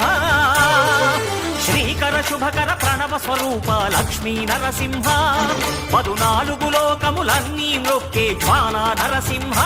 నరసింహ శ్రీకర శుభకర ప్రణవ స్వరూప లక్ష్మీ నరసింహ పదునాలుగు లోకములన్నీ నొక్కే జ్వాన నరసింహ